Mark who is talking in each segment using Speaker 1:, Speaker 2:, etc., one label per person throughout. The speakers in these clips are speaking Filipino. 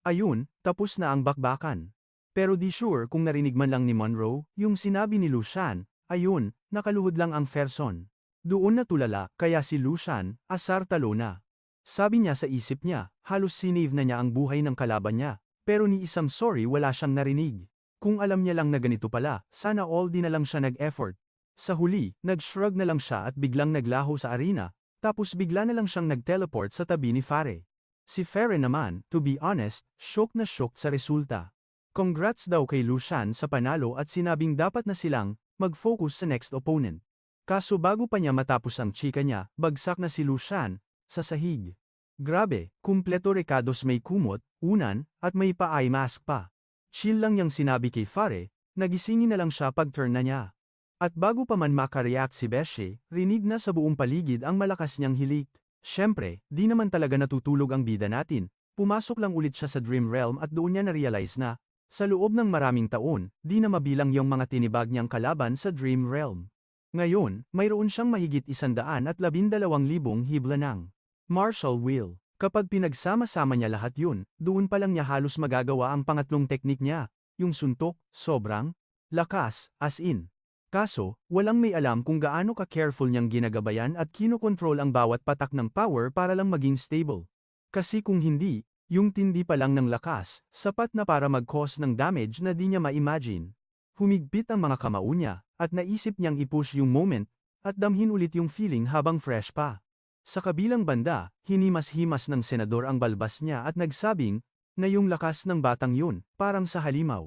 Speaker 1: Ayun, tapos na ang bakbakan. Pero di sure kung narinig man lang ni Monroe, yung sinabi ni Lucian, ayun, nakaluhod lang ang Ferson. Doon natulala, kaya si Lucian, asar talo na. Sabi niya sa isip niya, halos sinave na niya ang buhay ng kalaban niya, pero ni isang sorry wala siyang narinig. Kung alam niya lang na ganito pala, sana all di na lang siya nag-effort. Sa huli, nag-shrug na lang siya at biglang naglaho sa arena, tapos bigla na lang siyang nag-teleport sa tabi ni Fare. Si Fare naman, to be honest, shock na shock sa resulta. Congrats daw kay Lucian sa panalo at sinabing dapat na silang mag-focus sa next opponent. Kaso bago pa niya matapos ang chika niya, bagsak na si Lucian sa sahig. Grabe, kumpleto rekados may kumot, unan, at may pa-eye mask pa. Chill lang yang sinabi kay Fare, nagisingin na lang siya pag turn na niya. At bago pa man makareact si Beshe, rinig na sa buong paligid ang malakas niyang hilik. Siyempre, di naman talaga natutulog ang bida natin. Pumasok lang ulit siya sa Dream Realm at doon niya na-realize na, sa loob ng maraming taon, di na mabilang yung mga tinibag niyang kalaban sa Dream Realm. Ngayon, mayroon siyang mahigit isandaan at labindalawang libong hibla ng Martial Will. Kapag pinagsama-sama niya lahat yun, doon pa lang niya halos magagawa ang pangatlong teknik niya, yung suntok, sobrang, lakas, as in. Kaso, walang may alam kung gaano ka-careful niyang ginagabayan at kinokontrol ang bawat patak ng power para lang maging stable. Kasi kung hindi, yung tindi pa lang ng lakas, sapat na para mag-cause ng damage na di niya ma-imagine. Humigpit ang mga kamao niya, at naisip niyang i-push yung moment, at damhin ulit yung feeling habang fresh pa. Sa kabilang banda, hinimas-himas ng senador ang balbas niya at nagsabing, na yung lakas ng batang yun, parang sa halimaw.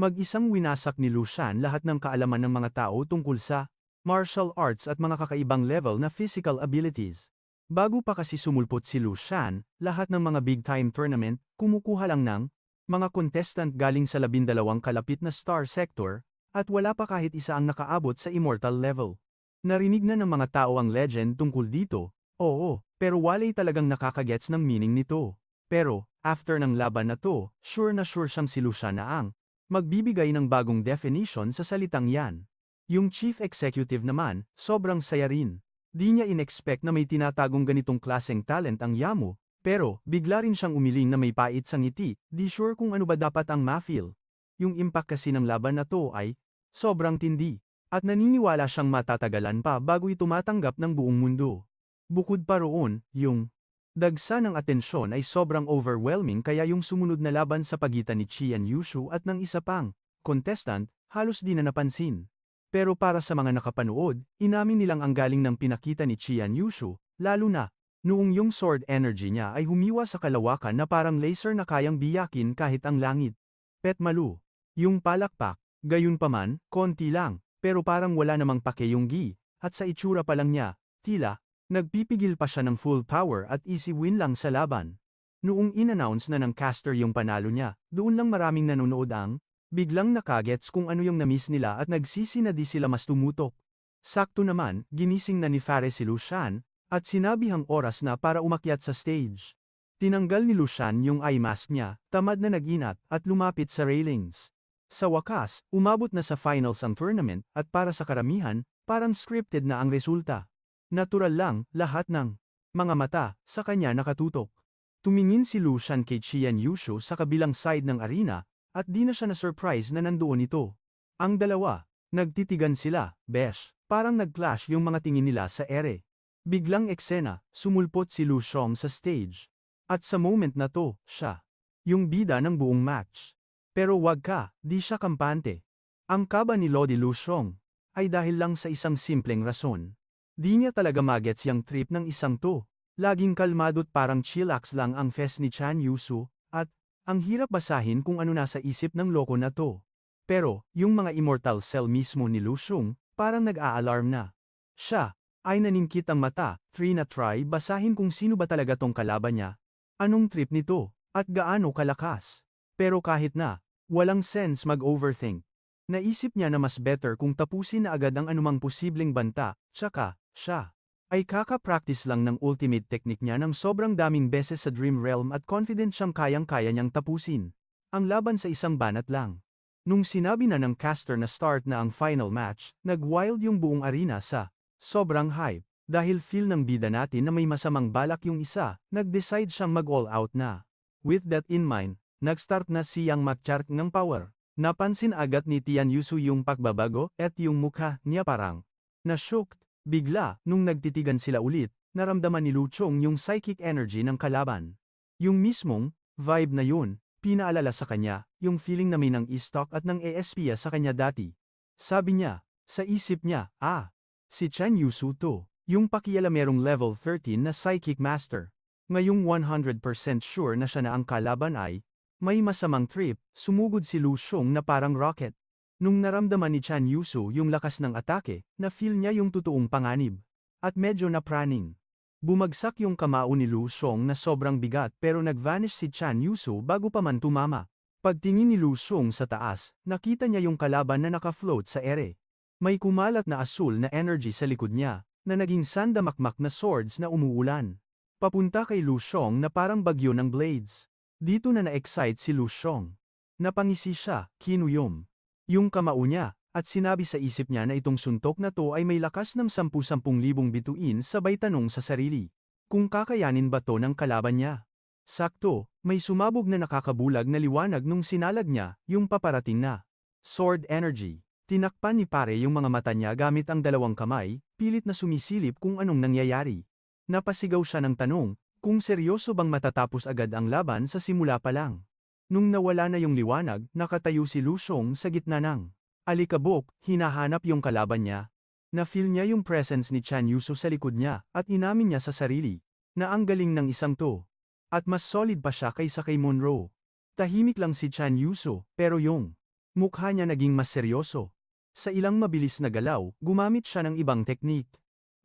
Speaker 1: Mag-isang winasak ni Lucian lahat ng kaalaman ng mga tao tungkol sa martial arts at mga kakaibang level na physical abilities. Bago pa kasi sumulpot si Lucian, lahat ng mga big-time tournament, kumukuha lang ng mga contestant galing sa labindalawang kalapit na star sector, at wala pa kahit isa ang nakaabot sa immortal level. Narinig na ng mga tao ang legend tungkol dito, oo, pero walay talagang nakakagets ng meaning nito. Pero, after ng laban na to, sure na sure siyang si Lucian na ang magbibigay ng bagong definition sa salitang yan. Yung chief executive naman, sobrang saya rin. Di niya inexpect na may tinatagong ganitong klaseng talent ang Yamu, pero bigla rin siyang umiling na may pait sa ngiti, di sure kung ano ba dapat ang ma-feel. Yung impact kasi ng laban na to ay sobrang tindi, at naniniwala siyang matatagalan pa bago ito matanggap ng buong mundo. Bukod pa roon, yung Dagsa ng atensyon ay sobrang overwhelming kaya yung sumunod na laban sa pagitan ni Chian Yushu at ng isa pang contestant, halos di na napansin. Pero para sa mga nakapanood, inamin nilang ang galing ng pinakita ni Chian Yushu, lalo na, noong yung sword energy niya ay humiwa sa kalawakan na parang laser na kayang biyakin kahit ang langit. Pet Malu. Yung palakpak, gayon pa man, konti lang, pero parang wala namang pake yung gi, at sa itsura pa lang niya, tila, Nagpipigil pa siya ng full power at easy win lang sa laban. Noong in-announce na ng caster yung panalo niya, doon lang maraming nanonood ang, biglang nakagets kung ano yung namiss nila at nagsisi na di sila mas tumutok. Sakto naman, ginising na ni Fares si Lucian, at sinabihang oras na para umakyat sa stage. Tinanggal ni Lucian yung eye mask niya, tamad na naginat, at lumapit sa railings. Sa wakas, umabot na sa finals ang tournament, at para sa karamihan, parang scripted na ang resulta. Natural lang, lahat ng mga mata sa kanya nakatutok. Tumingin si Lucian kay Chian Yushu sa kabilang side ng arena, at di na siya na-surprise na nandoon ito. Ang dalawa, nagtitigan sila, besh, parang nag-clash yung mga tingin nila sa ere. Biglang eksena, sumulpot si Lu Shong sa stage. At sa moment na to, siya. Yung bida ng buong match. Pero wag ka, di siya kampante. Ang kaba ni Lodi Lu Shong, ay dahil lang sa isang simpleng rason. Di niya talaga magets yung trip ng isang to. Laging kalmado't parang chillax lang ang fest ni Chan Yusu, at, ang hirap basahin kung ano nasa isip ng loko na to. Pero, yung mga immortal cell mismo ni Lu Shung, parang nag-a-alarm na. Siya, ay naningkit ang mata, free na try basahin kung sino ba talaga tong kalaban niya. Anong trip nito, at gaano kalakas. Pero kahit na, walang sense mag-overthink. Naisip niya na mas better kung tapusin na agad ang anumang posibleng banta, tsaka, siya ay kaka-practice lang ng ultimate technique niya ng sobrang daming beses sa Dream Realm at confident siyang kayang-kaya niyang tapusin. Ang laban sa isang banat lang. Nung sinabi na ng caster na start na ang final match, nag-wild yung buong arena sa sobrang hype. Dahil feel ng bida natin na may masamang balak yung isa, nag-decide siyang mag-all out na. With that in mind, nag-start na siyang mag-chart ng power. Napansin agad ni Tian Yusu yung pagbabago at yung mukha niya parang na-shocked. Bigla, nung nagtitigan sila ulit, naramdaman ni Lu Chong yung psychic energy ng kalaban. Yung mismong vibe na yun, pinaalala sa kanya, yung feeling na may ng e-stock at ng ESP sa kanya dati. Sabi niya, sa isip niya, ah, si Chan Yusu to, yung pakialamerong level 13 na psychic master. Ngayong 100% sure na siya na ang kalaban ay, may masamang trip, sumugod si Lu Xiong na parang rocket. Nung naramdaman ni Chan Yusu yung lakas ng atake, na-feel niya yung totoong panganib. At medyo napraning. Bumagsak yung kamao ni Lu Xiong na sobrang bigat pero nag-vanish si Chan Yusu bago pa man tumama. Pagtingin ni Lu Xiong sa taas, nakita niya yung kalaban na naka-float sa ere. May kumalat na asul na energy sa likod niya, na naging sandamakmak na swords na umuulan. Papunta kay Lu Xiong na parang bagyo ng blades. Dito na na-excite si Lu Xiong. Napangisi siya, kinuyom. Yung kamao niya, at sinabi sa isip niya na itong suntok na to ay may lakas ng 10-10 libong bituin sabay tanong sa sarili. Kung kakayanin ba to ng kalaban niya? Sakto, may sumabog na nakakabulag na liwanag nung sinalag niya, yung paparating na. Sword Energy. Tinakpan ni pare yung mga mata niya gamit ang dalawang kamay, pilit na sumisilip kung anong nangyayari. Napasigaw siya ng tanong, kung seryoso bang matatapos agad ang laban sa simula pa lang. Nung nawala na yung liwanag, nakatayo si Lu Xiong sa gitna ng alikabok, hinahanap yung kalaban niya. Na-feel niya yung presence ni Chan Yuso sa likod niya, at inamin niya sa sarili, na ang galing ng isang to. At mas solid pa siya kaysa kay Monroe. Tahimik lang si Chan Yuso, pero yung mukha niya naging mas seryoso. Sa ilang mabilis na galaw, gumamit siya ng ibang teknik.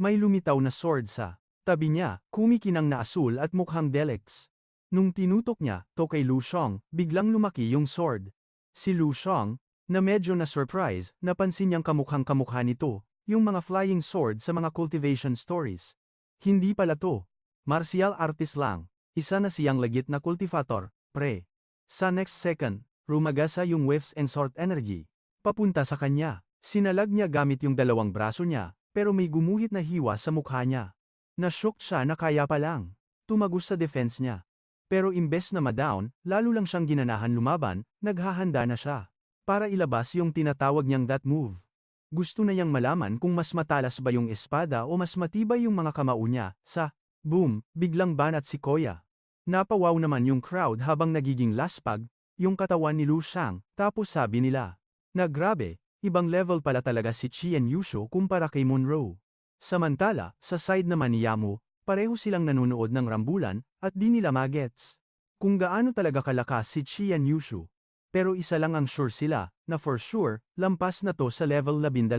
Speaker 1: May lumitaw na sword sa Tabi niya, kumikinang na asul at mukhang Delex. Nung tinutok niya, to kay Lu Xiong, biglang lumaki yung sword. Si Lu Xiong, na medyo na surprise, napansin niyang kamukhang kamukha nito, yung mga flying sword sa mga cultivation stories. Hindi pala to. Martial artist lang. Isa na siyang legit na cultivator, pre. Sa next second, rumagasa yung whiffs and sword energy. Papunta sa kanya. Sinalag niya gamit yung dalawang braso niya, pero may gumuhit na hiwa sa mukha niya. Nashock siya na kaya pa lang. Tumagos sa defense niya. Pero imbes na madown, lalo lang siyang ginanahan lumaban, naghahanda na siya. Para ilabas yung tinatawag niyang that move. Gusto na niyang malaman kung mas matalas ba yung espada o mas matibay yung mga kamao niya, sa boom, biglang banat si Koya. Napawaw naman yung crowd habang nagiging laspag, yung katawan ni Lu Shang, tapos sabi nila, na grabe, ibang level pala talaga si Chien Yusho kumpara kay Monroe. Samantala, sa side naman ni Yamu, pareho silang nanunood ng rambulan, at di nila magets. Kung gaano talaga kalakas si Chian Yushu. Pero isa lang ang sure sila, na for sure, lampas na to sa level 12.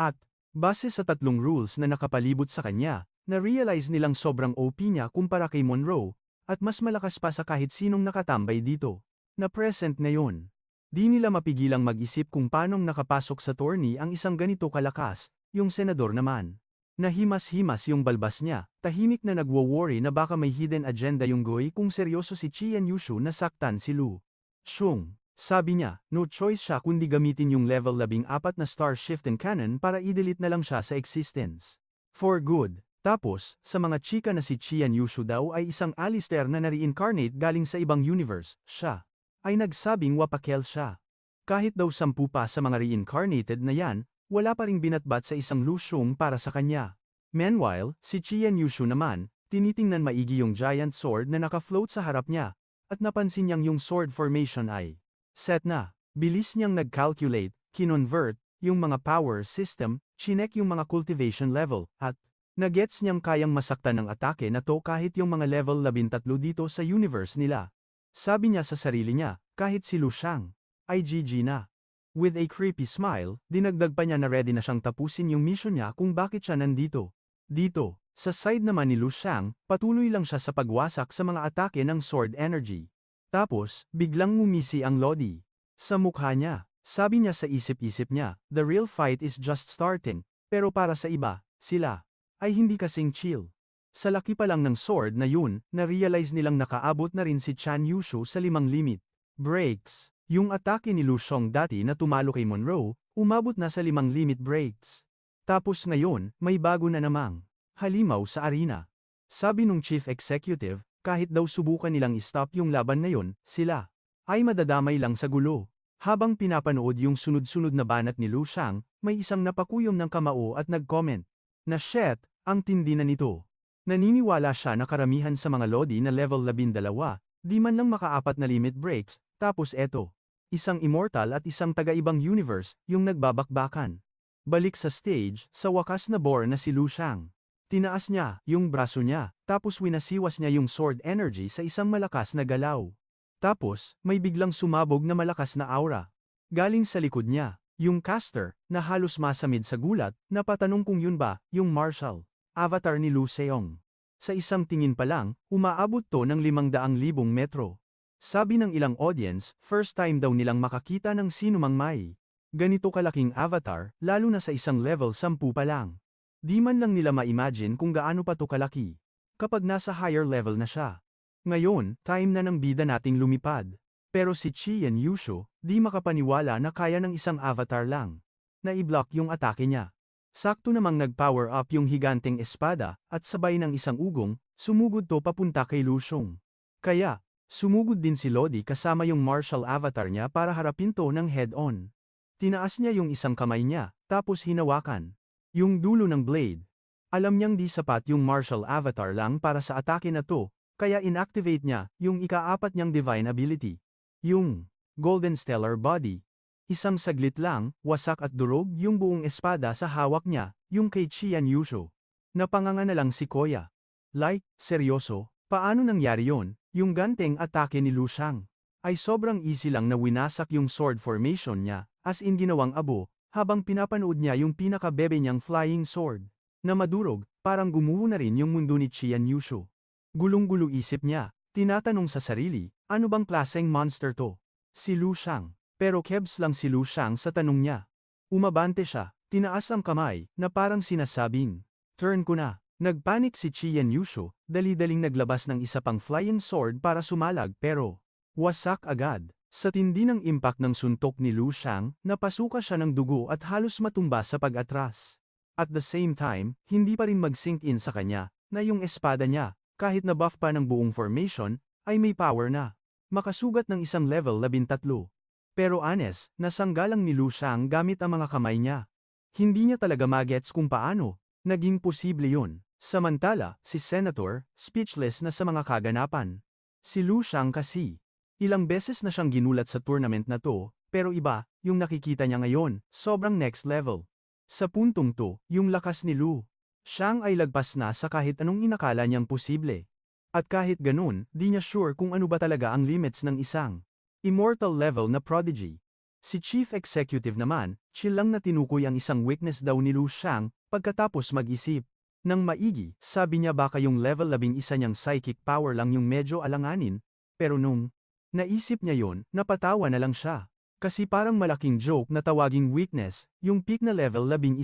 Speaker 1: At, base sa tatlong rules na nakapalibot sa kanya, na-realize nilang sobrang OP niya kumpara kay Monroe, at mas malakas pa sa kahit sinong nakatambay dito. Na present ngayon. Di nila mapigilang mag-isip kung paanong nakapasok sa tourney ang isang ganito kalakas, yung senador naman. Nahimas-himas yung balbas niya, tahimik na nagwo-worry na baka may hidden agenda yung goy kung seryoso si Chian Yushu na saktan si Lu. Shung, sabi niya, no choice siya kundi gamitin yung level 14 na star shift and cannon para i-delete na lang siya sa existence. For good. Tapos, sa mga chika na si Chian Yushu daw ay isang Alistair na na-reincarnate galing sa ibang universe, siya. Ay nagsabing wapakel siya. Kahit daw sampu pa sa mga reincarnated na yan, wala pa ring binatbat sa isang lusyong para sa kanya. Meanwhile, si Chian Yushu naman, tinitingnan maigi yung giant sword na naka-float sa harap niya, at napansin niyang yung sword formation ay set na. Bilis niyang nag-calculate, kinonvert, yung mga power system, chinek yung mga cultivation level, at nagets niyang kayang masaktan ng atake na to kahit yung mga level 13 dito sa universe nila. Sabi niya sa sarili niya, kahit si Lu Shang, ay GG na. With a creepy smile, dinagdag pa niya na ready na siyang tapusin yung mission niya kung bakit siya nandito. Dito, sa side naman ni Lu Shang, patuloy lang siya sa pagwasak sa mga atake ng sword energy. Tapos, biglang ngumisi ang Lodi. Sa mukha niya, sabi niya sa isip-isip niya, the real fight is just starting, pero para sa iba, sila, ay hindi kasing chill. Sa laki pa lang ng sword na yun, na-realize nilang nakaabot na rin si Chan Yushu sa limang limit. Breaks. Yung atake ni Lu Xiong dati na tumalo kay Monroe, umabot na sa limang limit breaks. Tapos ngayon, may bago na namang halimaw sa arena. Sabi nung chief executive, kahit daw subukan nilang istop yung laban ngayon, sila ay madadamay lang sa gulo. Habang pinapanood yung sunod-sunod na banat ni Lu Shang, may isang napakuyom ng kamao at nag-comment na shit, ang tindi na nito. Naniniwala siya na karamihan sa mga lodi na level 12, di man lang makaapat na limit breaks, tapos eto. Isang immortal at isang taga-ibang universe, yung nagbabakbakan. Balik sa stage, sa wakas na bore na si Lu Shang. Tinaas niya, yung braso niya, tapos winasiwas niya yung sword energy sa isang malakas na galaw. Tapos, may biglang sumabog na malakas na aura. Galing sa likod niya, yung caster, na halos masamid sa gulat, napatanong kung yun ba, yung martial, avatar ni Lu Seong. Sa isang tingin pa lang, umaabot to ng 500,000 metro. Sabi ng ilang audience, first time daw nilang makakita ng sinumang may. Ganito kalaking avatar, lalo na sa isang level 10 pa lang. Di man lang nila ma-imagine kung gaano pa to kalaki. Kapag nasa higher level na siya. Ngayon, time na ng bida nating lumipad. Pero si Chien Yushu, di makapaniwala na kaya ng isang avatar lang. Na-i-block yung atake niya. Sakto namang nag-power up yung higanteng espada, at sabay ng isang ugong, sumugod to papunta kay Lusyong. Kaya, sumugod din si Lodi kasama yung martial avatar niya para harapin to ng head-on. Tinaas niya yung isang kamay niya, tapos hinawakan. Yung dulo ng blade. Alam niyang di sapat yung martial avatar lang para sa atake na to, kaya inactivate niya yung ikaapat niyang divine ability. Yung Golden Stellar Body. Isang saglit lang, wasak at durog yung buong espada sa hawak niya, yung kay Chian Yusho. Napanganga na lang si Koya. Like, seryoso, paano nangyari yon? Yung ganteng atake ni Lu Shang. Ay sobrang easy lang na winasak yung sword formation niya, as in ginawang abo, habang pinapanood niya yung pinakabebe niyang flying sword. Na madurog, parang gumuho na rin yung mundo ni Chian Yusho. Gulong-gulo isip niya, tinatanong sa sarili, ano bang klaseng monster to? Si Lu Shang. Pero kebs lang si Lu Shang sa tanong niya. Umabante siya, tinaas ang kamay, na parang sinasabing, Turn ko na. Nagpanik si Chiyan Yusho, dali-daling naglabas ng isa pang flying sword para sumalag pero, wasak agad. Sa tindi ng impact ng suntok ni Lu Shang, napasuka siya ng dugo at halos matumba sa pag-atras. At the same time, hindi pa rin mag-sink in sa kanya, na yung espada niya, kahit na buff pa ng buong formation, ay may power na. Makasugat ng isang level 13. Pero honest, nasanggalang ni Lu Shang gamit ang mga kamay niya. Hindi niya talaga magets kung paano. Naging posible yun. Samantala, si Senator, speechless na sa mga kaganapan. Si Lu Shang kasi. Ilang beses na siyang ginulat sa tournament na to, pero iba, yung nakikita niya ngayon, sobrang next level. Sa puntong to, yung lakas ni Lu. Shang ay lagpas na sa kahit anong inakala niyang posible. At kahit ganun, di niya sure kung ano ba talaga ang limits ng isang Immortal level na prodigy. Si Chief Executive naman, chill lang na tinukoy ang isang weakness daw ni Lu Shang, pagkatapos mag-isip. Nang maigi, sabi niya baka yung level 11 niyang psychic power lang yung medyo alanganin, pero nung naisip niya yon, napatawa na lang siya. Kasi parang malaking joke na tawaging weakness, yung peak na level 11.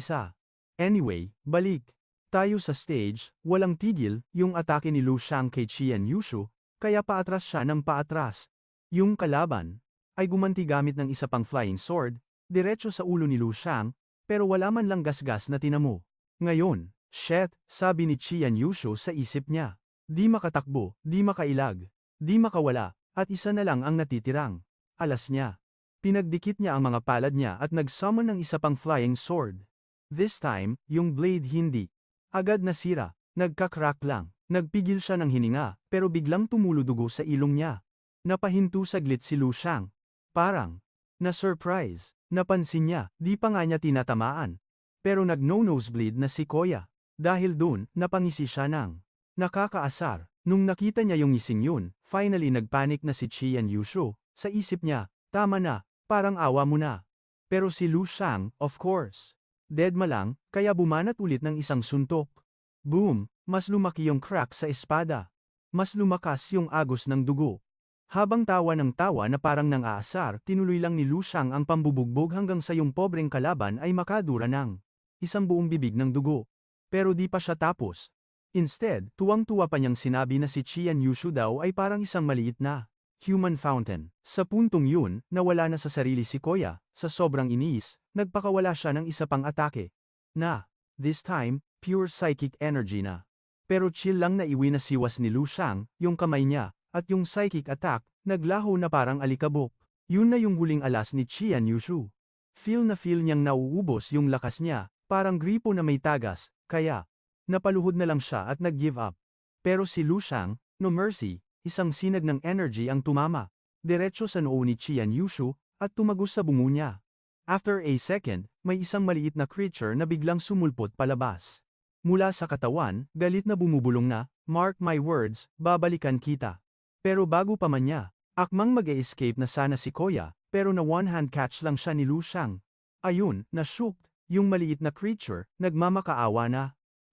Speaker 1: Anyway, balik. Tayo sa stage, walang tigil, yung atake ni Lu Shang kay Qian Yushu, kaya paatras siya ng paatras, yung kalaban, ay gumanti gamit ng isa pang flying sword, diretso sa ulo ni Lu Shang, pero wala man lang gasgas na tinamo. Ngayon, shit, sabi ni Qian Yushu sa isip niya. Di makatakbo, di makailag, di makawala, at isa na lang ang natitirang. Alas niya. Pinagdikit niya ang mga palad niya at nag-summon ng isa pang flying sword. This time, yung blade hindi. Agad nasira, nagka-crack lang. Nagpigil siya ng hininga, pero biglang tumulo sa ilong niya. Napahinto saglit si Lu Shang. Parang, na-surprise, napansin niya, di pa nga niya tinatamaan. Pero nag-no-nosebleed na si Koya. Dahil dun, napangisi siya ng nakakaasar. Nung nakita niya yung ngising yun, finally nagpanik na si Chian Yushu. Sa isip niya, tama na, parang awa mo na. Pero si Lu Shang, of course. Dead ma lang, kaya bumanat ulit ng isang suntok. Boom, mas lumaki yung crack sa espada. Mas lumakas yung agos ng dugo. Habang tawa ng tawa na parang nang aasar, tinuloy lang ni Lu Shang ang pambubugbog hanggang sa yung pobreng kalaban ay makadura ng isang buong bibig ng dugo. Pero di pa siya tapos. Instead, tuwang-tuwa pa niyang sinabi na si Qian Yushu daw ay parang isang maliit na human fountain. Sa puntong yun, nawala na sa sarili si Koya, sa sobrang iniis, nagpakawala siya ng isa pang atake. Na, this time, pure psychic energy na. Pero chill lang na iwi na siwas ni Lu Shang, yung kamay niya, at yung psychic attack, naglaho na parang alikabok. Yun na yung huling alas ni Qian Yushu. Feel na feel niyang nauubos yung lakas niya, parang gripo na may tagas, kaya, napaluhod na lang siya at nag-give up. Pero si Lu Shang, no mercy, isang sinag ng energy ang tumama. Diretso sa noo ni Qian Yushu, at tumagos sa bungo niya. After a second, may isang maliit na creature na biglang sumulpot palabas. Mula sa katawan, galit na bumubulong na, mark my words, babalikan kita. Pero bago pa man niya, akmang mag-e-escape na sana si Koya, pero na one-hand catch lang siya ni Lu Shang. Ayun, na shooked, yung maliit na creature, nagmamakaawa na.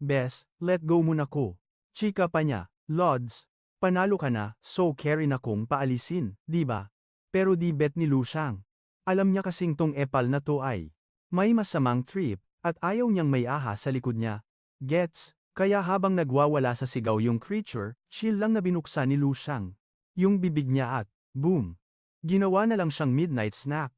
Speaker 1: Bes, let go muna ko. Chika pa niya, Lods, panalo ka na, so carry na kong paalisin, di ba? Pero di bet ni Lu Shang. Alam niya kasing tong epal na to ay may masamang trip, at ayaw niyang may aha sa likod niya. Gets, kaya habang nagwawala sa sigaw yung creature, chill lang na binuksan ni Lu Shang. Yung bibig niya at, boom. Ginawa na lang siyang midnight snack.